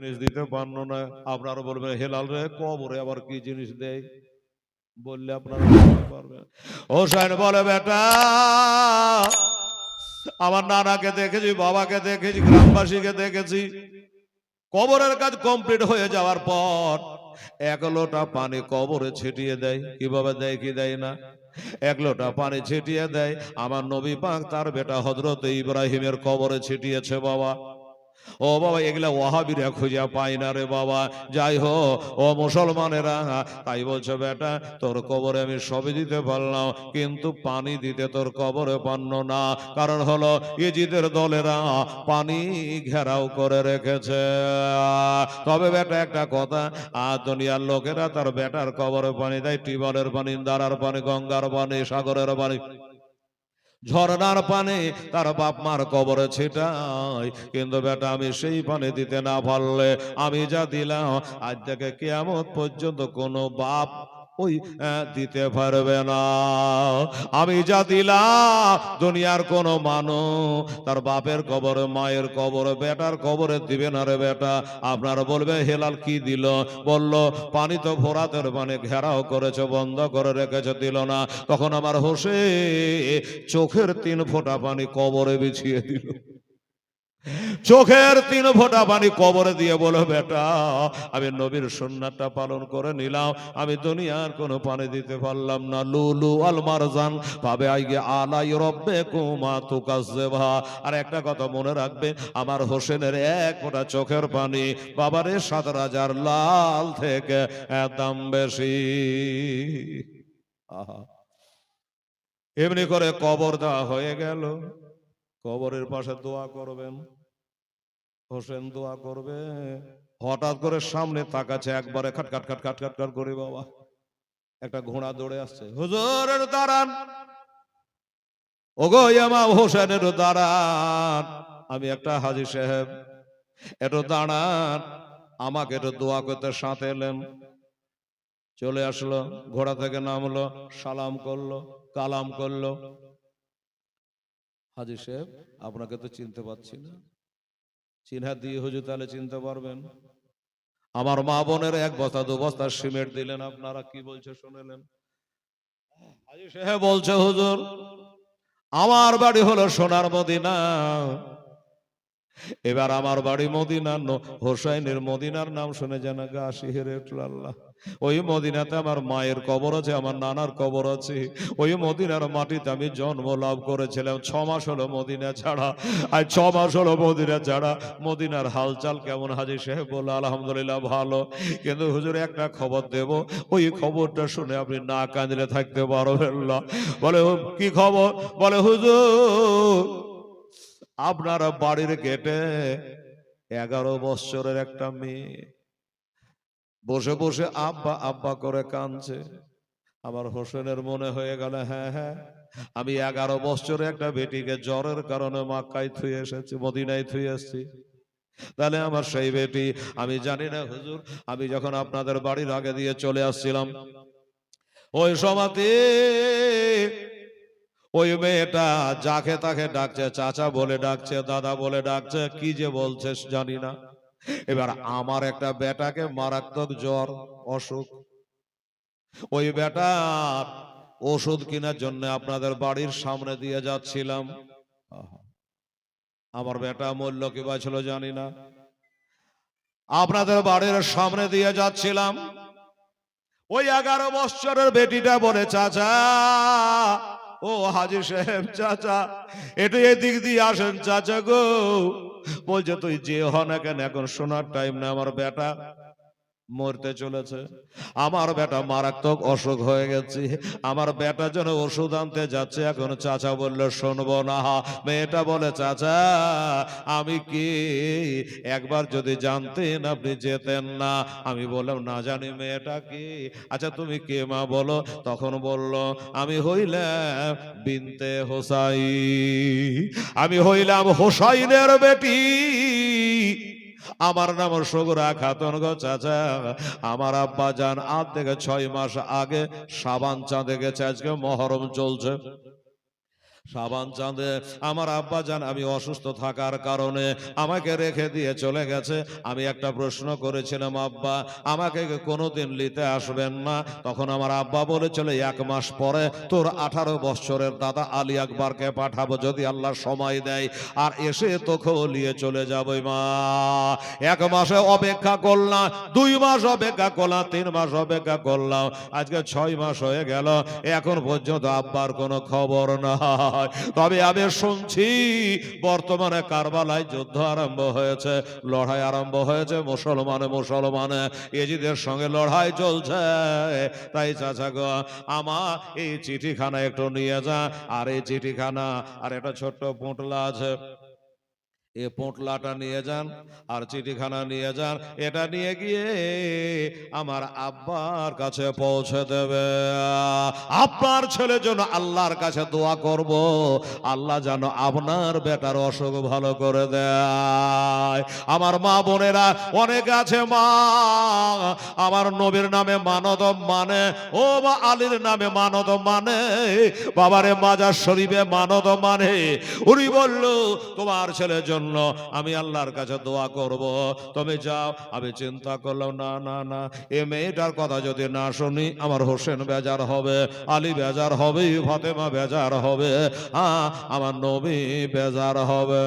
জিনিস দিতে পারল না। আপনারা বলবেন, হেলাল রে, কবরে আবার কি জিনিস দেয়? বললে আপনারা পারবেন। বলে, বেটা, আমার নানাকে দেখেছি, বাবাকে দেখেছি, গ্রামবাসীকে দেখেছি। কবরের কাজ কমপ্লিট হয়ে যাওয়ার পর এক লোটা পানি কবরে ছিটিয়ে দেয়। কীভাবে দেয়, কি দেয় না? এক লোটা পানি ছিটিয়ে দেয়। আমার নবী পাক তার বেটা হজরত ইব্রাহিমের কবরে ছিটিয়েছে, বাবা। ও বাবা, এগুলা ওয়াহাবিরা খুঁজে পাই না রে বাবা। যাই হো ও মুসলমানেরা, তাই বলছে, বেটা, তোর কবরে আমি সবই দিতে পারলাম, কিন্তু পানি দিতে তোর কবরে পান্ন না। কারণ হলো, ইজিদের দলেরা পানি ঘেরাও করে রেখেছে। তবে বেটা, একটা কথা, আর দুনিয়ার লোকেরা তার বেটার কবরে পানি দেয় টিউবওয়েলের পানি, দারার পানি, গঙ্গার পানি, সাগরের পানি। ঝর্ণার পানে তার বাপ মার কবরে ছিটাই কিন্তু বেটা, আমি সেই পানে দিতে না পারলে আমি যা দিলাম, আজ থেকে কেয়ামত পর্যন্ত কোনো বাপ ওই দিতে পারবে না। আমি যা দিলাম দুনিয়ার কোনো মানুষ তার বাপের কবরে মায়ের কবরে বেটার কবরে দিবে না রে বেটা। আপনারা বলবে হেলাল কি দিল? বলল পানি তো ভোরাতের পানি ঘেরাও করেছে বন্ধ করে রেখেছে দিল না। তখন আমার হোসে চোখের তিন ফোঁটা পানি কবরে বিছিয়ে দিল। চোখের তিন ফোঁটা পানি কবরে দিয়ে বলো, বেটা, আমি নবীর সুন্নাতটা পালন করে নিলাম। আমি দুনিয়ার কোনো পানি দিতে পারলাম না। লুলু আল মারজান পাবে আইগে আলাই রব্বে কুমা তুকাজেভা আর একটা কথা মনে রাখবে, আমার হোসেনের এক ফোঁটা চোখের পানি বাবারে সাত রাজার লাল থেকে এত দাম বেশি। আহা। এমনি করে কবর দেওয়া হয়ে গেল। কবরের পাশে দোয়া করবেন। হোসেন দোয়া করবে। হঠাৎ করে সামনে তাকাচ্ছে, একবারে খাট খাট খাট খাট খাট খাট করে বাবা। একটা ঘোড়া দৌড়ে আসছে। হুজুরের দাঁড়ান ওগো ইমাম হোসেনের দাঁড়ান আমি একটা হাজি সাহেব। একটু দাঁড়ান। আমাকে একটু দোয়া করতে সাথে এলেন। চলে আসলো, ঘোড়া থেকে নামলো, সালাম করল, কালাম করল। হাজি সাহেব আপনাকে তো চিনতে পারছি না। চিনহা দিয়ে হুজুর তাহলে চিনতে পারবেন। আমার মা বোনের এক বস্তা দু বস্তা সিমেন্ট দিলেন আপনারা কি বলছে শুনেলেন? হাজি সাহেব বলছে হুজুর আমার বাড়ি হলো সোনার মদিনা। এবার আমার বাড়ি মদিনা ন- হোসাইনের মদিনার নাম শুনে যেন গা শিহেরে আল্লাহ। ওই মদিনাতে আমার মায়ের কবর আছে, আমার নানার কবর আছে। ওই মদিনার মাটিতে আমি জন্ম লাভ করেছিলাম। ছ মাস হলো মদিনা ছাড়া। আর ছ মাস হলো মদিনা ছাড়া। মদিনার হালচাল কেমন হাজি সাহেব বলে আলহামদুলিল্লাহ ভালো। কিন্তু হুজুর, একটা খবর দেব। ওই খবরটা শুনে আপনি না কাঁদলে থাকতে পারবেন না। বলে, কি খবর? বলে, হুজুর আপনার বাড়ির গেটে এগারো বৎসরের একটা মেয়ে। বসে বসে আব্বা আব্বা করে কাঁদছে। আমার হোসেনের মনে হয়ে গেল হ্যাঁ হ্যাঁ আমি এগারো বছরে একটা বেটিকে জ্বরের কারণে মাক্কায় থুয়ে এসেছি, মদিনায় থুয়ে এসেছি। তাহলে আমার সেই বেটি, আমি জানি না হুজুর, আমি যখন আপনাদের বাড়ির আগে দিয়ে চলে আসছিলাম, ওই সমাতে ওই মেয়েটা যাকে তাকে ডাকছে, চাচা বলে ডাকছে, দাদা বলে ডাকছে, কি যে বলছে জানি না। এবার আমার একটা বেটাকে মারাত্মক জ্বর, অসুখ। ওই বেটার ওষুধ কেনার জন্য আপনাদের বাড়ির সামনে দিয়ে যাচ্ছিলাম। আমার বেটা মূল্য কি ছিল জানি না। আপনাদের বাড়ির সামনে দিয়ে যাচ্ছিলাম। ওই এগারো বৎসরের বেটিটা বলে, চাচা ও হাজি সাহেব, চাচা একটু এদিক দিয়ে আসেন, চাচা গো। বলছে, তুই যে হ না কেন, এখন শোনার টাইম না আমার বেটা। মরতে চলেছে। আমার বেটা মারাত্মক অসুখ হয়ে গেছে। আমার বেটা যেন ওষুধ আনতে যাচ্ছে। এখন চাচা বলল, শুনব না। মেয়েটা বলে, চাচা, আমি কি একবার যদি জানতেন আপনি যেতেন না? আমি বললাম, না জানি মেয়েটা কি। আচ্ছা তুমি কে মা বলো? তখন বলল, আমি হইলাম বিনতে হোসাই আমি হইলাম হোসাইনের বেটি। আমার নাম সগুরা খাতন গো চাচা। আমার আব্বা যান আজ থেকে ছয় মাস আগে সাবান চাঁদে গেছে, আজকে মহরম চলছে। সাবান চাঁদে। আমার আব্বা জান আমি অসুস্থ থাকার কারণে আমাকে রেখে দিয়ে চলে গেছে। আমি একটা প্রশ্ন করেছিলাম, আব্বা, আমাকে কোনোদিন নিতে আসবেন না? তখন আমার আব্বা বলেছিল, এক মাস পরে তোর আঠারো বছরের দাদা আলী আকবরকে পাঠাবো যদি আল্লাহ সময় দেয়। আর এসে তোকেও নিয়ে চলে যাব মা। এক মাসে অপেক্ষা করলাম, দুই মাস অপেক্ষা করলাম, তিন মাস অপেক্ষা করলাম। আজকে ছয় মাস হয়ে গেল, এখন পর্যন্ত আব্বার কোনো খবর নাই তবে আমি শুনছি বর্তমানে কারবালায় যুদ্ধ আরম্ভ হয়েছে, লড়াই আরম্ভ হয়েছে, মুসলমানে মুসলমানে এজিদের সঙ্গে লড়াই চলছে। তাই চাচা গো আমার এই চিঠিখানা একটু নিয়ে যা, আর এই চিঠিখানা, আর একটা ছোট্ট পুঁটলা আছে। এ পোটলাটা নিয়ে যান, আর চিঠিখানা নিয়ে যান, এটা নিয়ে গিয়ে আমার আব্বার কাছে পৌঁছে দেবে। আপনার ছেলের জন্য আল্লাহর কাছে দোয়া করব, আল্লাহ যেন আপনার বেটার অসুখ ভালো করে দেয়। আমার মা বোনেরা, অনেক আছে মা, আমার নবীর নামে মানদ মানে ও বা আলীর নামে মানদ মানে বাবারে মাজার শরীফে মানদ মানে। উনি বলল, তোমার ছেলের জন্য আমি আল্লাহর কাছে দোয়া করব। তুমি যাও, আমি চিন্তা করলাম, না না না, এ মেয়েটার কথা যদি না শুনি, আমার হোসেন বেজার হবে, আলী বেজার হবে, ফাতেমা বেজার হবে হ্যাঁ আমার নবী বেজার হবে।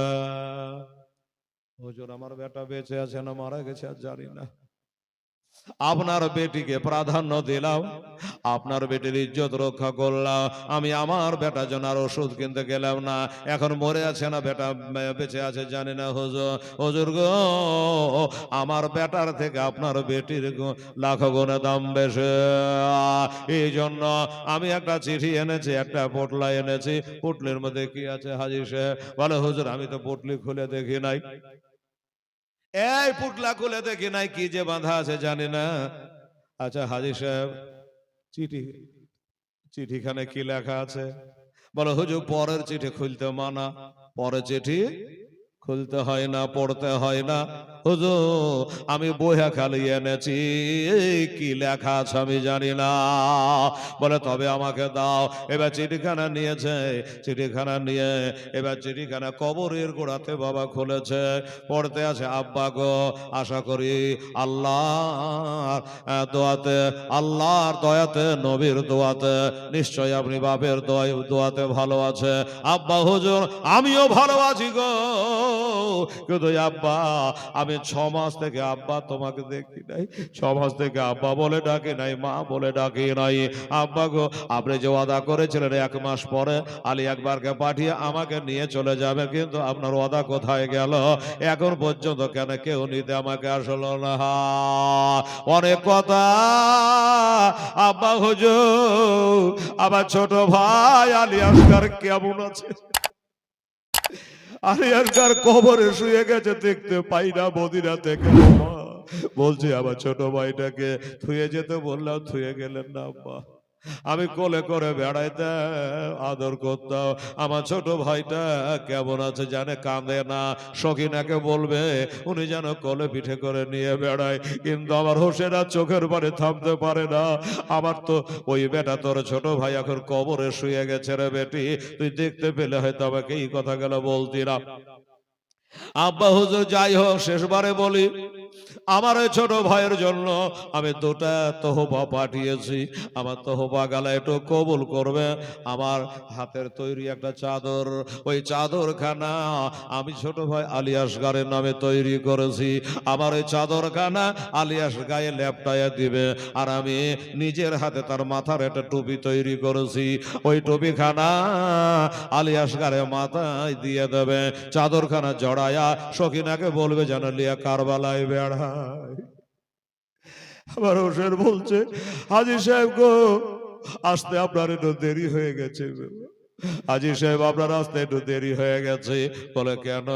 হুজুর, আমার বেটা বেঁচে আছে না মারা গেছে, আর জানি না। আপনার বেটিকে প্রাধান্য দিলাম, আপনার বেটির ইজ্জত রক্ষা করলাম, আমি আমার বেটা জন আর ওষুধ কিনতে গেলাম না, এখন মরে আছে না বেটা, বেঁচে আছে জানি না হুজুর। হুজুর গো, আমার বেটার থেকে আপনার বেটির লাখ লাখো গুণে দাম বেশি। এই জন্য আমি একটা চিঠি এনেছি, একটা পোটলা এনেছি, পুটলির মধ্যে কি আছে হাজির সাহেব বলে, হুজুর, আমি তো পুটলি খুলে দেখি নাই। এই পুটলা খুলে দেখি নাই, কি যে বাঁধা আছে জানি না। আচ্ছা হাজি সাহেব, চিঠি, চিঠিখানে কি লেখা আছে? বলো, হুজুর, পরের চিঠি খুলতে মানা। পরের চিঠি খুলতে হয় না, পড়তে হয় না। আমি বইয়া খালি এনেছি। কি লেখা আছে আমি জানি না। বলে, তবে আমাকে দাও। এবার চিঠিখানা নিয়েছে, চিঠিখানা নিয়ে এবার চিঠিখানা কবরের গোড়াতে বাবা খুলেছে। পড়তে আছে, আব্বা গো, আশা করি আল্লাহ দোয়াতে, আল্লাহর দয়াতে, নবীর দোয়াতে নিশ্চয় আপনি বাপের দোয়াই দোয়াতে ভালো আছে। আব্বা, হুজুর, আমিও ভালো আছি গো। কিন্তু আব্বা, আমি ছ মাস থেকে আব্বা তোমাকে দেখি নাই। ছ মাস থেকে আব্বা বলে ডাকি নাই, মা বলে ডাকি নাই। আব্বা গো, আপনি যে ওয়াদা করেছিলেন এক মাস পরে, আলী একবারকে পাঠিয়ে আমাকে নিয়ে চলে যাবে, কিন্তু আপনার ওয়াদা কোথায় গেল? এখন পর্যন্ত কেন কেউ নিতে আমাকে আসলো না। অনেক কথা। আব্বা হুজুর, আমার ছোট ভাই আলী আসগার কেমন আছে? আলী আসগার কবরে শুয়ে গেছে, দেখতে পাই না বদিরা থেকে। বলছি, আমার ছোট ভাইটাকে থুয়ে যেতে বললাম, থুয়ে গেলেন না, আব্বা আমি কোলে করে বেড়াইতাম আদর করতাম। আমার ছোট ভাইটা কেমন আছে জানে? কাঁদে না। সখিনাকে বলবে উনি যেন কোলে পিঠে করে নিয়ে বেড়ায়। কিন্তু আমার হোসেন আর চোখের পারে থামতে পারে না। আমার তো ওই বেটা তোর ছোট ভাই এখন কবরে শুয়ে গেছে রে বেটি। তুই দেখতে পেলে হয়তো আমাকে এই কথা গেল বলতি না। আব্বা হুজুর যাই হোক শেষবারে বলি আমার ছোট ভাইয়ের জন্য আমি দুটা তোহবা পাঠিয়েছি। আমার তহবা গালা একটু কবুল করবে। আমার হাতের তৈরি একটা চাদর। ওই চাদরখানা আমি ছোট ভাই আলিয়াসগারের নামে তৈরি করেছি। আমার ওই চাদরখানা আলিয়াস গায়ে ল্যাপটায় দিবে। আর আমি নিজের হাতে তার মাথার একটা টুপি তৈরি করেছি। ওই টুপিখানা আলিয়াসগারে মাথায় দিয়ে দেবে। চাদরখানা জড়ায়া সখিনাকে বলবে যেন লিয়া কারবালায় বেড়ায় আবার হোসেন বলছে, হাজি সাহেব গো, আসতে আপনার একটু দেরি হয়ে গেছে। হাজি সাহেব, আপনার আসতে একটু দেরি হয়ে গেছে। বলে, কেন?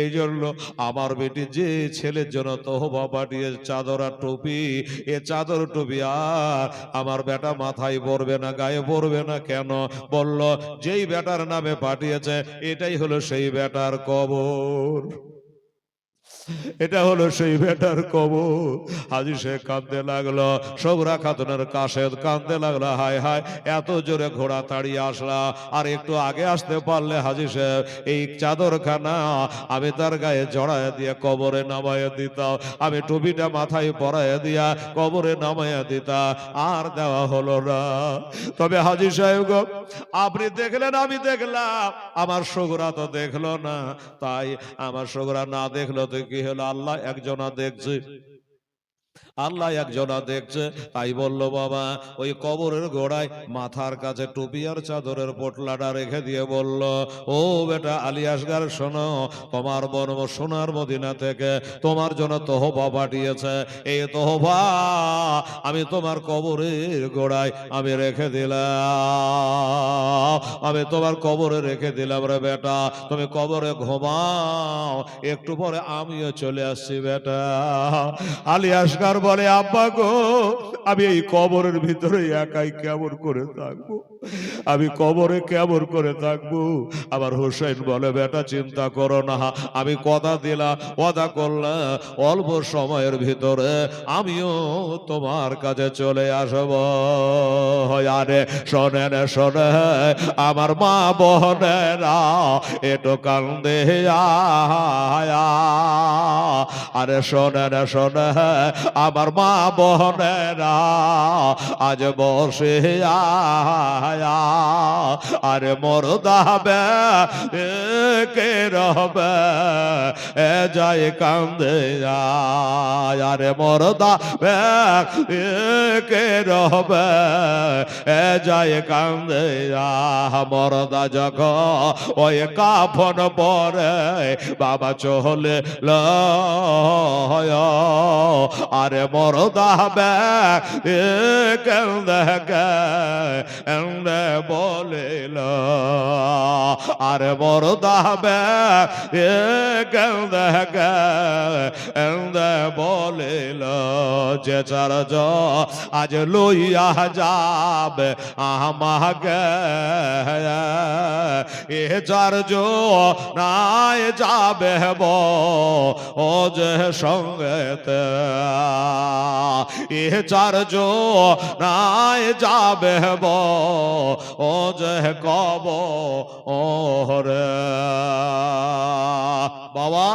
এই জন্য আমার বেটি যে ছেলের জন্য তহবা পাঠিয়ে চাদর আর টুপি, এ চাদর টুপি আর আমার বেটা মাথায় পড়বে না, গায়ে পড়বে না, কেন? বলল, যেই বেটার নামে পাঠিয়েছে, এটাই হলো সেই বেটার কবর। এটা হলো সেই বেটার কবর। হাজি শেখ কাঁদতে লাগল সবরা খাতুনের কাশেদ কাঁদতে লাগল হায় হায় এত জোরে ঘোড়া তাড়িয়ে আসলা। আর একটু আগে আসতে পারলে হাজি সাহেব এই চাদরখানা আমি তার গায়ে জড়ায় দিয়ে কবরে নামাইয়া দিতাম। আমি টুপিটা মাথায় পরাইয়া দিয়া কবরে নামাইয়া দিতা আর দেওয়া হলো না। তবে হাজি সাহেব গো, আপনি দেখলেন আমি দেখলাম। আমার সগরা তো দেখল না। তাই আমার সগরা না দেখল তো কি হলো আল্লাহ একজনা দেখছে। আল্লাহ একজনা দেখছে, তাই বলল, বাবা, ওই কবরের গোড়ায় মাথার কাছে টুপি আর চাদরের পোটলাটা রেখে দিয়ে বলল, ও বেটা আলিয়াসগার শোনো, তোমার বর্ম সোনার মদিনা থেকে তোমার জন্য তোহবা পাঠিয়েছে। এই তোহবা আমি তোমার কবরের গোড়ায় আমি রেখে দিলাম, আমি তোমার কবরে রেখে দিলাম রে বেটা। তুমি কবরে ঘুমাও, একটু পরে আমিও চলে আসছি বেটা। আলী আসগার বলে, আব্বা গো, আমি এই কবরের ভিতরে একাই কেমন করে থাকব? আমি কবরে কেমন করে থাকব? আবার হোসেন বলে, বেটা, চিন্তা করো না, আমি কথা দিলাম, কথা করলাম অল্প সময়ের ভিতরে আমিও তোমার কাছে চলে আসব। আরে, শোনেন শোনে আমার মা বহনেরা এটো কান্দে আরে, শোনেন শোনে আমার মা বহনেরা আজ বসে আয়া, আরে মোর দাবে কে রহবে, এ যায় কান্দে আরে মোর দাবে কে রহবে, এ যায় কান্দে মরদা যখ ওই কাফন পরে, বাবা চহলে লয় আরে মরদা ব্যাগ এ কেন্দে কেন্দে বলিল, আরে মরদা ব্যাগ এ কেন্দে কেন্দে বলিল, যে চার আজ লইয়া যাবে আমাকে। এ চার নাই যাবে ব, ও যে সঙ্গেতে এ চার নাই যাবে ও যে কব, ও রে বাবা,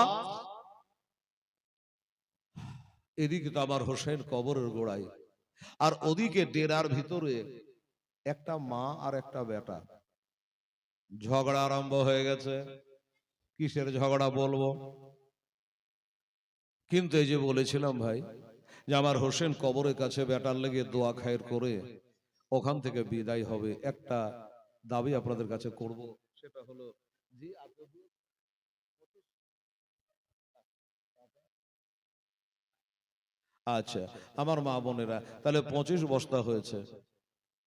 এদিকে তো আমার হোসেন কবরের গোড়ায়। আর ওদিকে ডেরার ভিতরে একটা মা আর একটা বেটা। ঝগড়া আরম্ভ হয়ে গেছে। কিসের ঝগড়া বলব? কিন্তু এই যে বলেছিলাম ভাই যে আমার হোসেন কবরের কাছে বেটার লেগে দোয়া খায়ের করে ওখান থেকে বিদায় হবে, একটা দাবি আপনাদের কাছে করব, সেটা হলো, জি আচ্ছা আমার মা বোনেরা, তাহলে পঁচিশ বস্তা হয়েছে,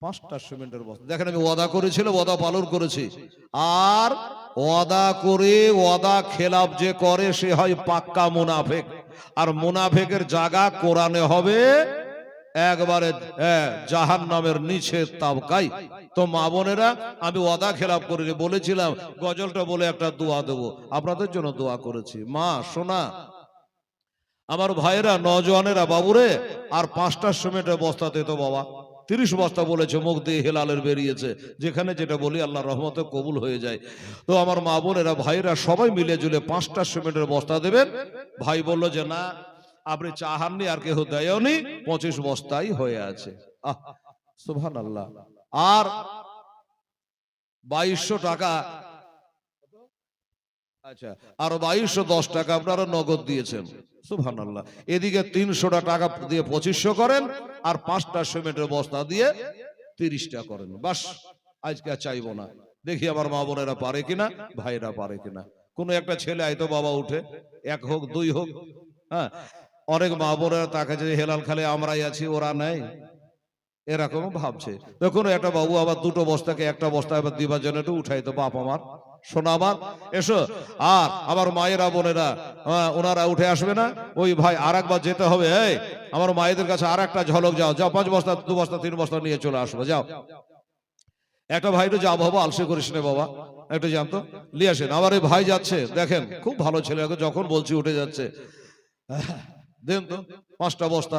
পাঁচটা সিমেন্টের বস্তা। দেখেন আমি ওয়াদা করেছিল ওয়াদা পালন করেছি। আর ওয়াদা করে, ওয়াদা খেলাপ যে করে, সে হয় পাক্কা মুনাফেক। আর মোনাফেকের জায়গা কোরআনে হবে একবারে জাহান নামের নিচে তাবকাই তো মা বোনেরা, আমি ওয়াদা খেলাপ করিনি, বলেছিলাম, গজলটা বলে একটা দোয়া দেবো। আপনাদের জন্য দোয়া করেছি। মা সোনা আমার ভাইয়েরা, নজওয়ানেরা, বাবুরে, আর পাঁচটার সময় বস্তাতে তো বাবা। তিরিশ বস্তা বলেছে মুখ দিয়ে হেলালের বেরিয়েছে। যেখানে যেটা বলি আল্লাহ রহমতে কবুল হয়ে যায়। তো আমার মা বোনেরা ভাইরা সবাই মিলে জুলে পাঁচটা সিমেন্টের বস্তা দেবেন। ভাই বলল যে, না, আপনি চা হাননি, আর কেহ দেয়নি। পঁচিশ বস্তাই হয়ে আছে। আহ সুভান আল্লাহ আর বাইশশো টাকা আচ্ছা বাইশশো দশ টাকা নগদ দিয়েছেন। এদিকে টাকা দিয়ে পঁচিশশো করেন, আর পাঁচটা সিমেন্টের বস্তা দিয়ে তিরিশটা করেন। আজকে আর চাইব না। দেখি আমার মা বোনেরা পারে কিনা ভাইরা পারে কিনা। কোনো একটা ছেলে আইতো বাবা উঠে, এক হোক, দুই হোক হ্যাঁ। অনেক মা বোনেরা তাকে যে হেলাল খালে আমরাই আছি, ওরা নেই। এরকম ভাবছে। তখন একটা বাবু আবার দুটো বস্তাকে একটা বস্তা আবার দিবার জন্য একটু উঠাইতো, বাপ আমার। শোনা এসো। আর আমার মায়েরা বোনেরা হ্যাঁ, ওনারা উঠে আসবে না? ওই ভাই আর একবার যেতে হবে এই আমার মায়েদের কাছে আর একটা ঝলক যাও। যাও পাঁচ বস্তা দু বস্তা তিন বস্তা নিয়ে চলে আসবে যাও। একটা ভাই তো যাব হব আলসে করিস না বাবা। একটা জানতো লিয়ে আসেন। আমার এই ভাই যাচ্ছে দেখেন খুব ভালো ছেলে যখন বলছি উঠে যাচ্ছে। দেন তো পাঁচটা বস্তা।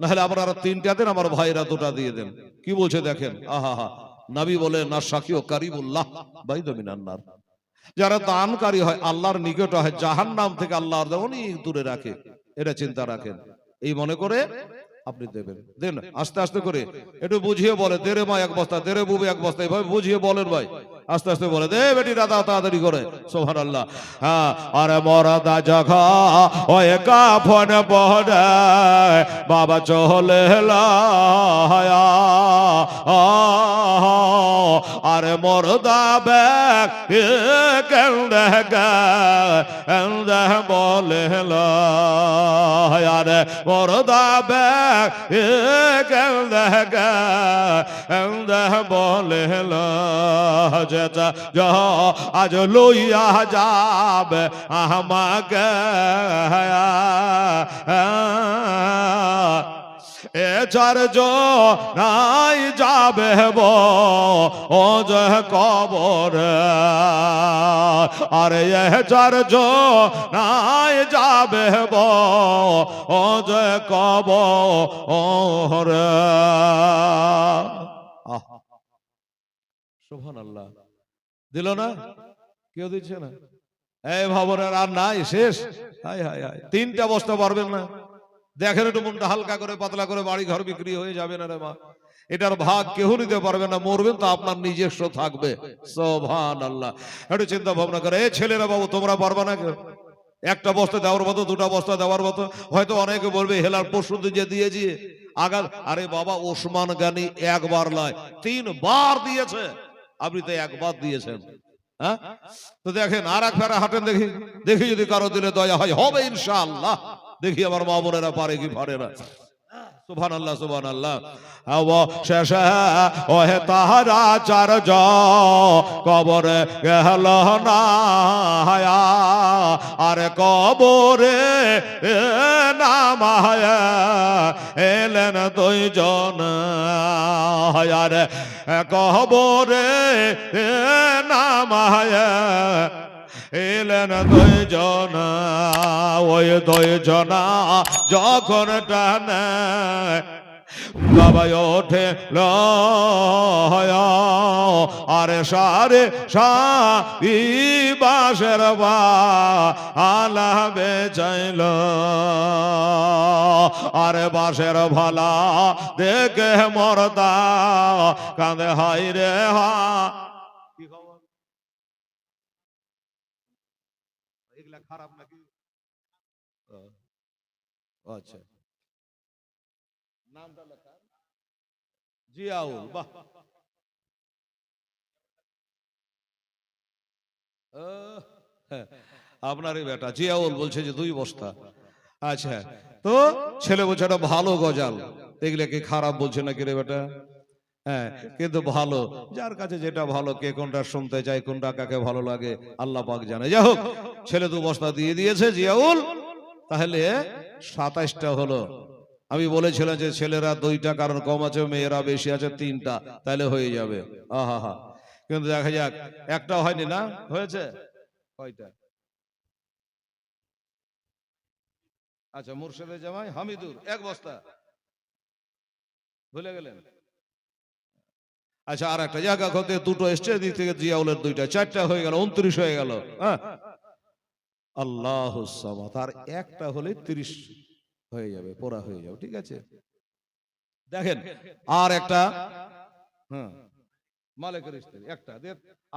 নাহলে আর তিনটা দেন আমার ভাইরা দুটা দিয়ে দেন। কি বলছে দেখেন? আহা হা নাবি বলে, না সাকি ও কারিবুল্লাহ বাইদমিনান্নার যারা দানকারী হয়, আল্লাহর নিকট হয় জাহান নাম থেকে আল্লাহ অনেক দূরে রাখে। এটা চিন্তা রাখেন। এই মনে করে আপনি দেবেন। দেন, আস্তে আস্তে করে। একটু বুঝিয়ে বলে দেরে মা, এক বস্তা দেরে বুবে, এক বস্তা। এভাবে বুঝিয়ে বলেন ভাই। আস্তে আস্তে বলে, দে বেটি দাদা, তাড়াতাড়ি করে। সোহান আল্লাহ হ্যাঁ আরে মরদা জখা ও একা ফোন পড়ে বাবা চলে আরে মরদা ব্যাগ কেন্দে কেন্দে বলে আরে মরদা ব্যাগ কেন্দে কেন্দে বলে আজ লইয়া যাবে আমাকে। এ চার্জ নাই যাবে ও যে কবর। আরে এ চার্জ নাই যাবে ও যে কবর। শোভন আল্লাহ দিল না? কেউ দিচ্ছে না। এই ভবনের আর নাই, শেষ। হাই হাই হাই তিনটা বস্তা পারবেন না। দেখেন একটু মনটা হালকা করে, পাতলা করে বাড়ি ঘর বিক্রি হয়ে যাবে না রে মা। এটার ভাগ কেউ নিতে পারবে না, মরবেন তো আপনার নিজস্ব থাকবে। সোভান আল্লাহ একটু চিন্তা ভাবনা করে, এ ছেলেরা বাবু, তোমরা পারবে না কেউ একটা বস্তা দেওয়ার মতো, দুটা বস্তা দেওয়ার মতো। হয়তো অনেকে বলবে হেলার পরশু যে দিয়েছি, আগাল আরে বাবা, ওসমান গানি একবার নয়, তিনবার দিয়েছে। আপনি তো একবার দিয়েছেন। হ্যাঁ? তো দেখেন আর এক ফেরা হাঁটেন দেখি। দেখি যদি কারও দিলে দয়া হয়। হবে ইনশাআল্লাহ। দেখি আমার মা বোনেরা পারে কি পারে না। সুবহান আল্লাহ সুবহান আল্লাহ শেষ, ওহে তাহারা চার কবরে গেল না আরে কবরে নামায় এলেন দুইজন আরে কবরে নামায় এলেন দুইজন, ওই দুইজনা যখন টানে বাবা ওঠে আরে সারে সারি বাসের বা আলা বেচাইল আরে বাসের ভালা দেখে মরদা, কাঁদে হাই রে হা কি খবর এগুলা খারাপ নাকি? আচ্ছা। নামটা লেখা। জিয়াউল বাহ। হ্যাঁ, আপনারই বেটা জিয়াউল বলছে যে দুই বস্তা। আচ্ছা তো ছেলে বলছে ভালো গজাল। এগুলা কি খারাপ বলছে নাকি রে বেটা হ্যাঁ কিন্তু ভালো? যার কাছে যেটা ভালো কে কোনটা শুনতে চায় কোনটা কাকে ভালো লাগে আল্লাহ পাক জানে। যাই হোক ছেলে দু বস্তা দিয়ে দিয়েছে জিয়াউল। তাহলে সাতাইশটা হলো। আমি বলেছিলাম যে ছেলেরা দুইটা কারণ কম আছে মেয়েরা বেশি আছে তিনটা। তাহলে হয়ে যাবে। আহা হা কিন্তু দেখা যাক একটাও হয়নি না? হয়েছে? কয়টা? আচ্ছা মুর্শিদের জামাই হামিদুর এক বস্তা। ভুলে গেলেন? আচ্ছা আর একটা জায়গা হতে দুটো এসছে দিক থেকে জিয়াউলের দুইটা, চারটা হয়ে গেল, উনত্রিশ হয়ে গেল হ্যাঁ? আল্লাহ তার একটা হলে তিরিশ হয়ে যাবে, পোড়া হয়ে যাবে, ঠিক আছে? দেখেন, আর একটা হ্যাঁ মালিকের স্ত্রী, একটা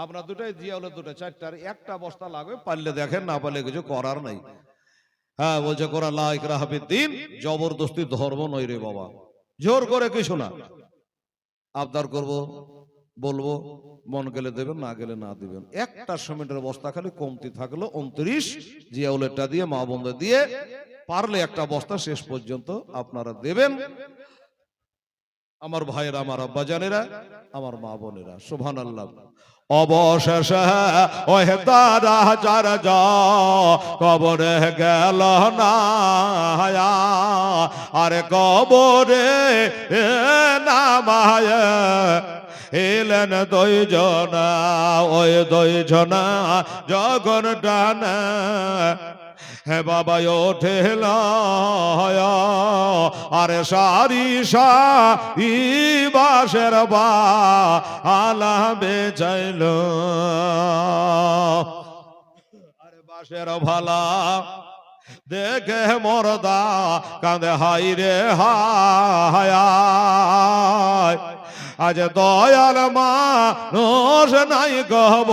আপনার দুটাই, জিয়াউলের দুটো, চারটা একটা বস্তা লাগবে, পারলে দেখেন, না পারলে কিছু করার নাই। হ্যাঁ বলছে কোরআন দিন জবরদস্তি ধর্ম নয় রে বাবা। জোর করে কিছু না। আবদার করব, বলব, মন গেলে দেবেন, না গেলে না দিবেন। একটা সিমেন্টের বস্তা খালি কমতি থাকল উনত্রিশ জিয়াউলেটা দিয়ে, মা বন্ধে দিয়ে, পারলে একটা বস্তা শেষ পর্যন্ত আপনারা দেবেন। আমার ভাইয়েরা, আমার আব্বা আব্বাজানেরা, আমার মা বোনেরা শোভান আল্লাহ অবশেষে ওহে তারা হাজার কবরে গেল না আরে কবরে নামায় এলেন দুইজনা, ওই দুইজনা জগন টানা হে বাবা ওঠে আরে সারি সারি বা আলা বেচাইল আরে বাসের ভালা, দেখে মরদা কাঁদে হাই রে হায়। আজ দয়াল মা নোস নাই গহব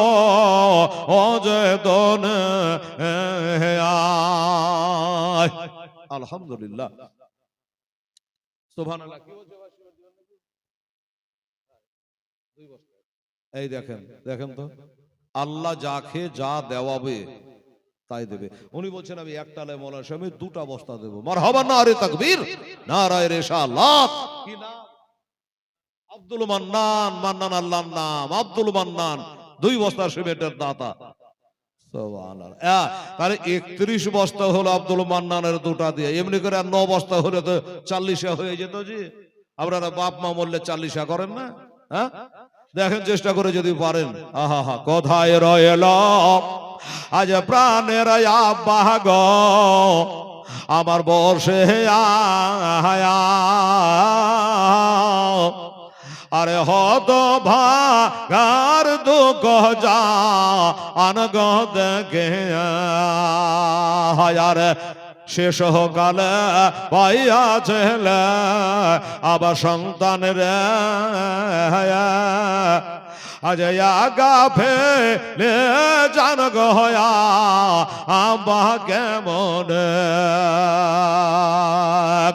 অজেতন আলহামদুলিল্লাহ। সুবহানাল্লাহ। এই দেখেন দেখেন তো আল্লাহ যাকে যা দেওয়াবে তাই দেবে। উনি বলছেন আমি একটা লে মৌলানা আমি দুটা বস্তা দেবো। মার হবার না আরে তাকবীর না রায় রে শাহ কি নাম? আব্দুল মান্নান মান্নান আল্লাহর নাম, আব্দুল মান্নান, দুই বস্তা সিমেন্টের দাতা। তাহলে একত্রিশ বস্তা হলো আব্দুল মান্নানের দুটা দিয়ে। এমনি করে আর ন বস্তা হলে তো চাল্লিশা হয়ে যেত জি আপনারা বাপ মা মরলে চাল্লিশা করেন না? হ্যাঁ? দেখেন চেষ্টা করে যদি পারেন। আহা হা কোথায় রয়েল আজ প্রাণের আমার বসে আয়া। আরে হত ভাগার দুঃখ যা আনগ দেখে আরে শেষ কালে পাইয়া ছেলে, আবার সন্তান রে আজ আগা ফেলে জান গয়া আবা কেমন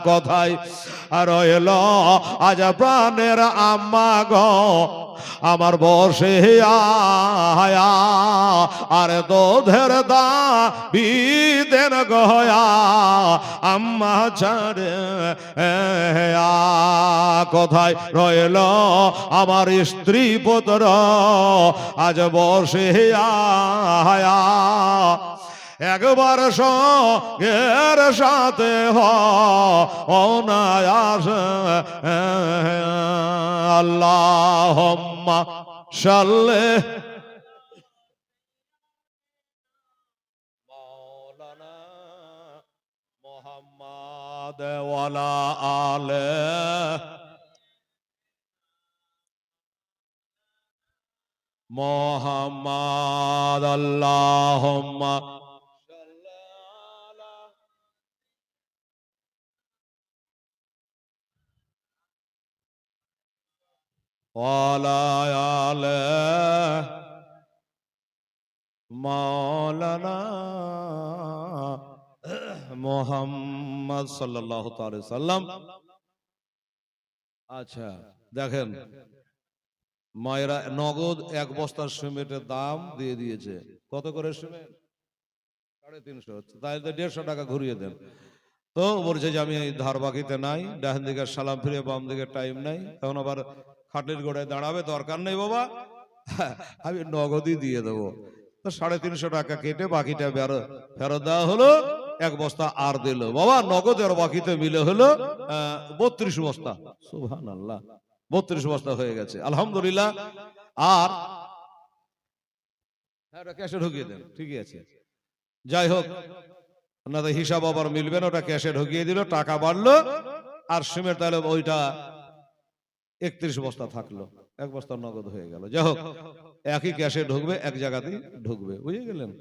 কথাই রইল। আজ প্রাণের আম্মা গো, আমার বসে আয়া আর দোধের দা বিদেন গয়া, আম্মা ছাড়ে কোথায় রইল আমার স্ত্রী পুত্র? আজ বসে আয়া একবার সঙ্গের সাথে অনায়াস আল্লাহ সাল্লে। ওয়ালা আলে। মোহাম্মদ আল্লাহুম্মা ওয়ালা আলে মাওলানা মোহাম্মদ সাল্লাম। আচ্ছা দেখেন, মায়েরা নগদ এক বস্তার সিমেন্টের দাম দিয়ে দিয়েছে। কত করে সিমেন্ট? সাড়ে তিনশো। তাই তো দেড়শো টাকা ঘুরিয়ে দেন। তো বলছে যে আমি ধার বাকিতে নাই, ডান দিকে সালাম ফিরে বাম দিকে টাইম নাই। তখন আবার খাটের গোড়ায় দাঁড়াবে, দরকার নেই বাবা। আমি নগদই দিয়ে দেবো। তো সাড়ে তিনশো টাকা কেটে বাকিটা ফেরত দেওয়া হলো। এক বস্তা আর দিল। বাবা, নগদ আর বাকিতে মিলে হলো বত্রিশ বস্তা। সুহান আল্লাহ বত্রিশ বস্তা হয়ে গেছে। আলহামদুলিল্লাহ। আর ক্যাশে ঢুকিয়ে দেন। ঠিকই আছে। যাই হোক আপনাদের হিসাব আবার মিলবে না, ওটা ক্যাশে ঢুকিয়ে দিল, টাকা বাড়লো। আর সিমেন্ট তাহলে ওইটা একত্রিশ বস্তা থাকল, এক বস্তা নগদ হয়ে গেল। যাই হোক, একই ক্যাশে ঢুকবে, এক জায়গাতেই ঢুকবে, বুঝে গেলেন?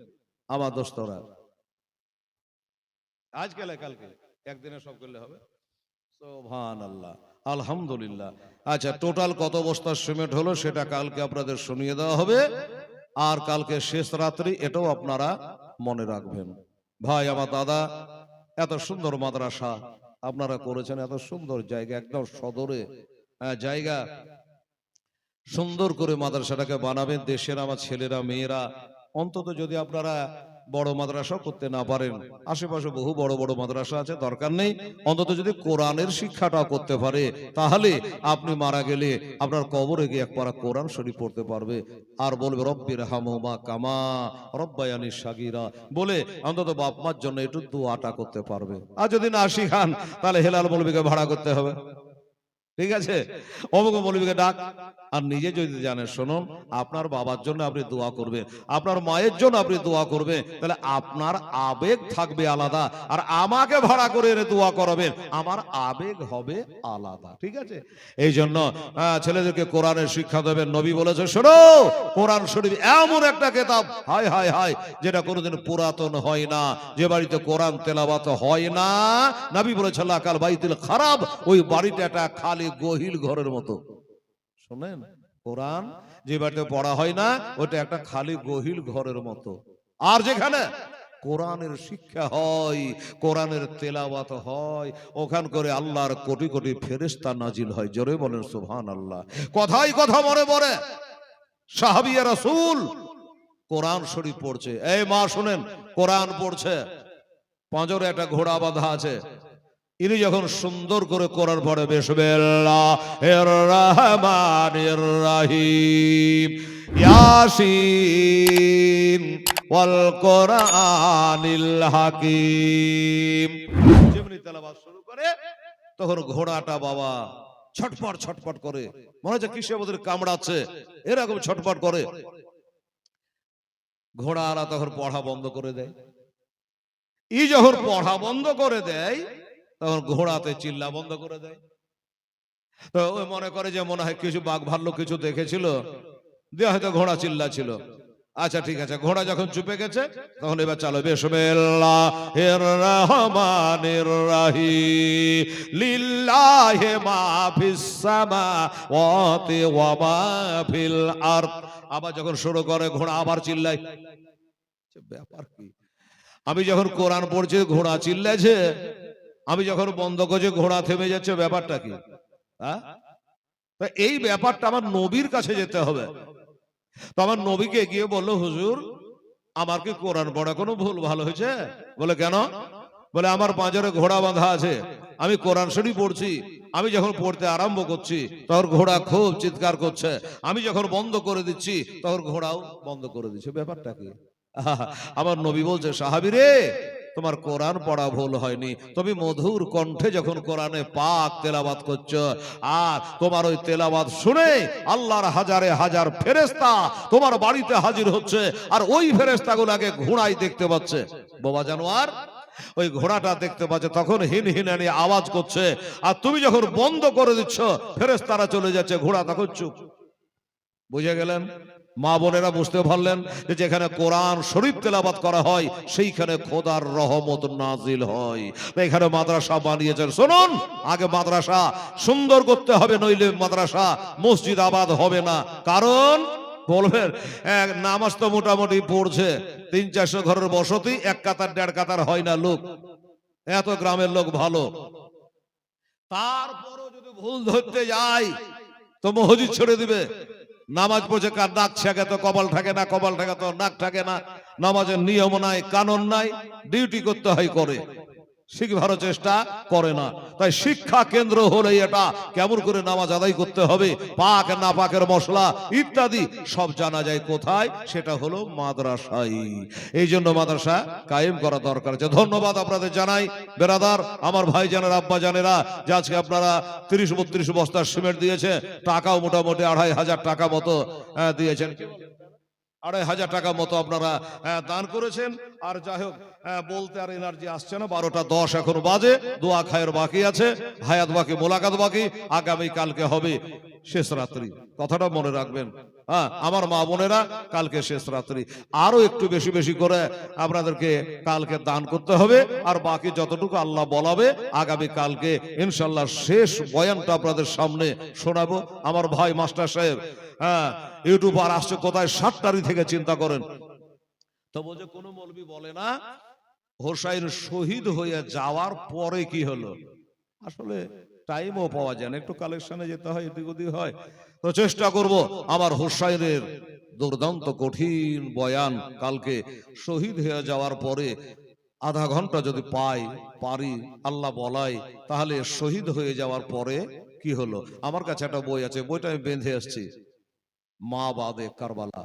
আমার দোস্তরা আজ গেলে কালকে? একদিনে সব করলে হবে। সোভান আল্লাহ আলহামদুলিল্লাহ। আচ্ছা টোটাল কত বস্তার সিমেন্ট হলো সেটা কালকে আপনাদের শুনিয়ে দেওয়া হবে। আর কালকে শেষ রাত্রি এটাও আপনারা মনে রাখবেন। ভাই, আমার দাদা, এত সুন্দর মাদ্রাসা আপনারা করেছেন, এত সুন্দর জায়গা, একদম সদরে। জায়গা সুন্দর করে মাদ্রাসাটাকে বানাবেন, দেশের আমার ছেলেরা, মেয়েরা। অন্তত যদি আপনারা বড় মাদ্রাসা করতে না পারেন, আশেপাশে বহু বড় বড় মাদ্রাসা আছে, দরকার নেই। অন্তত যদি কোরআনের শিক্ষাটা করতে পারে, তাহলে আপনি মারা গেলে আপনার কবরে গিয়ে এক পারা কোরআন শরীফ পড়তে পারবে। আর বলবে রব্বির হামা কামা রব্বায়ানি সাগিরা। বলে অন্তত বাপ মার জন্য একটু দোয়াটা করতে পারবে। আর যদি না শিখান, তাহলে হেলাল মৌলবীকে ভাড়া করতে হবে? ঠিক আছে? অমুক মৌলবীকে ডাক। আর নিজে যদি জানেন শুনুন আপনার বাবার জন্য আপনি দোয়া করবেন আপনার মায়ের জন্য আপনি দোয়া করবেন তাহলে আপনার আবেগ থাকবে আলাদা আর আমাকে ভাড়া করে এনে দোয়া করাবেন আমার আবেগ হবে আলাদা ঠিক আছে? এই জন্য ছেলেদেরকে কোরআনের শিক্ষা দেবেন নবী বলেছে শোনো কোরআন শরীফ এমন একটা কেতাব হায় হায় হায় যেটা কোনোদিন পুরাতন হয় না যে বাড়িতে কোরআন তেলাবাত হয় না নবী বলেছে লাকাল বাইতুল খারাপ ওই বাড়িটা একটা খালি গহিল ঘরের মতো। শোনেন, কোরআন যে বাড়িতে পড়া হয় না, ওটা একটা খালি গহিল ঘরের মতো। আর যেখানে কোরআনের শিক্ষা হয়, কোরআনের তেলাওয়াত হয়, ওখান করে আল্লাহর কোটি কোটি ফেরেস্তা নাজিল হয়। জোরে বলেন সুহান আল্লাহ কথাই কথা মনে পড়ে। সাহাবিয়া রাসূল, কোরআন শরীফ পড়ছে। এই মা, শুনেন, কোরআন পড়ছে। পাঁজরে একটা ঘোড়া বাঁধা আছে। ইনি যখন সুন্দর করে কোরআন পড়ে বিসমিল্লাহির রহমানির রহিম। ইয়াসিন ওয়াল কোরআনিল হাকিম। যেমনি তেলাওয়াত শুরু করে, তখন ঘোড়াটা বাবা ছটপট ছটপট করে। মনে হচ্ছে কিসে ওদের কামড়াচ্ছে? এরকম ছটপট করে। ঘোড়ারা তখন পড়া বন্ধ করে দেয়। ই যখন পড়া বন্ধ করে দেয় তখন ঘোড়াতে চিল্লা বন্ধ করে দেয়। তো ওই মনে করে যে মনে হয় কিছু বাঘ ভাল্লুক কিছু দেখেছিল, দিয়ে হয়তো ঘোড়া চিল্লা ছিল আচ্ছা ঠিক আছে, ঘোড়া যখন চুপে গেছে, তখন এবার চালো ফিল আরদ। আবার যখন শুরু করে, ঘোড়া আবার চিল্লায়। ব্যাপার কি? আমি যখন কোরআন পড়ছি, ঘোড়া চিল্লাছে আমি যখন বন্ধ করছি ঘোড়া থেমে যাচ্ছে, ব্যাপারটা কি? হ্যাঁ? এই ব্যাপারটা আমার নবীর কাছে যেতে হবে। তো আমার নবীকে গিয়ে বলল, হুজুর, আমার কি কোরআন পড়া কোনো ভুল ভালো হয়েছে? বলে, কেন? বলে, আমার পাঁজরে ঘোড়া বাঁধা আছে। আমি কোরআন শরীফ পড়ছি। আমি যখন পড়তে আরম্ভ করছি, তখন ঘোড়া খুব চিৎকার করছে। আমি যখন বন্ধ করে দিচ্ছি, তখন ঘোড়াও বন্ধ করে দিচ্ছে। ব্যাপারটা কি? আমার নবী বলছে, সাহাবি রে তোমার কোরআন পড়া ভুল হয়নি। তুমি মধুর কণ্ঠে যখন কোরআনে পাক তেলাবাত করছ, আর তোমার ওই তেলাবাত শুনে আল্লাহর হাজারে হাজার ফেরেস্তা তোমার বাড়িতে হাজির হচ্ছে, আর ওই ফেরেস্তা গুলাকে ঘোড়াই দেখতে পাচ্ছে। বাবা জানোয়ার, ওই ঘোড়াটা দেখতে পাচ্ছে, তখন হিন হিনানি আওয়াজ করছে, আর তুমি যখন বন্ধ করে দিচ্ছ ফেরেস্তারা চলে যাচ্ছে ঘোড়া, তখন চুপ। বুঝে গেলেন? মা বোনেরা বুঝতে পারলেন যে যেখানে কোরআন শরীফ তেলাবাত করা হয়, সেইখানে খোদার রহমত নাজিল হয়। এখানে মাদ্রাসা বানিয়েছেন। শুনুন, আগে মাদ্রাসা সুন্দর করতে হবে, নইলে মাদ্রাসা মসজিদ আবাদ হবে না। কারণ, বলবেন নামাজ তো মোটামুটি পড়ছে, তিন চারশো ঘরের বসতি, এক কাতার, দেড় কাতার হয় না লোক। এত গ্রামের লোক ভালো। তারপরও যদি ভুল ধরতে যাই তো মসজিদ ছেড়ে দিবে। নামাজ পড়ছে কার নাক ছেঁকে তো, কপাল থাকে না, কপাল থাকে তো, নাক থাকে না। নামাজের নিয়ম নাই, কানুন নাই ডিউটি করতে হয় করে। শিখবারও চেষ্টা করে না। তাই শিক্ষা কেন্দ্র হলে এটা কেমন করে নামাজ আদায় করতে হবে পাক না পাকের মশলা ইত্যাদি সব জানা যায় কোথায়? সেটা হলো মাদ্রাসাই এই জন্য মাদ্রাসা কায়েম করা দরকার আছে। ধন্যবাদ আপনাদের জানাই। বেরাদার আমার ভাই জানের আব্বা জানেরা যে আজকে আপনারা তিরিশ বত্রিশ বস্তার সিমেন্ট দিয়েছে টাকাও মোটামুটি আড়াই হাজার টাকা মতো আহ, দিয়েছেন। আড়াই হাজার টাকা মতো আপনারা দান করেছেন। আর যাই হোক বলতে আর এনার্জি আসছে না। বারোটা দশ এখন বাজে, দোয়া খায়ের বাকি আছে, হায়াত বাকি, মোলাকাত বাকি, আগামী কালকে হবে শেষ রাত্রি। কথাটা মনে রাখবেন। হ্যাঁ আমার মা বোনেরা, কালকে শেষ রাত্রি। আরও একটু বেশি বেশি করে আপনাদেরকে কালকে দান করতে হবে। আর বাকি যতটুকু আল্লাহ বলাবে, আগামী কালকে ইনশাল্লাহ শেষ বয়ানটা আপনাদের সামনে শোনাবো। আমার ভাই মাস্টার সাহেব হ্যাঁ ইউটিউবার আসছে কোথায়? সাতটারি থেকে চিন্তা করেন। তো বলছে কোন মৌলবি বলে না, হোসাইন শহীদ হয়ে যাওয়ার পরে কি হলো? আসলে টাইমও পাওয়া যায় না, একটু কালেকশনে যেতে হয়, এদিক ওদিক হয়। তো চেষ্টা করব আমার হোসাইনের দুর্দান্ত কঠিন বয়ান কালকে শহীদ হয়ে যাওয়ার পরে আধা ঘণ্টা যদি পাই, পারি, আল্লাহ বলাই, তাহলে শহীদ হয়ে যাওয়ার পরে কি হলো? আমার কাছে একটা বই আছে, বইটা আমি বেঁধে আসছি। মা বাদে কারবালা।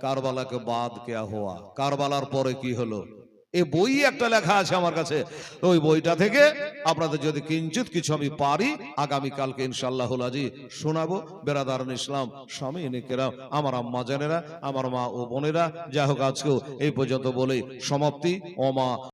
কারবালাকে বাদ কেয়া হওয়া। কারবালার পরে কি হলো? এই বই একটা লেখা আছে আমার কাছে। ওই বইটা থেকে আপনাদের যদি কিঞ্চিত কিছু আমি পারি আগামী কালকে ইনশাল্লাহ আজি শোনাবো। বেরাদারুন ইসলাম, স্বামী নিকেরা আমার আম্মা জানেরা, আমার মা ও বোনেরা। যাই হোক, আজকেও এই পর্যন্ত বলেই সমাপ্তি। ওমা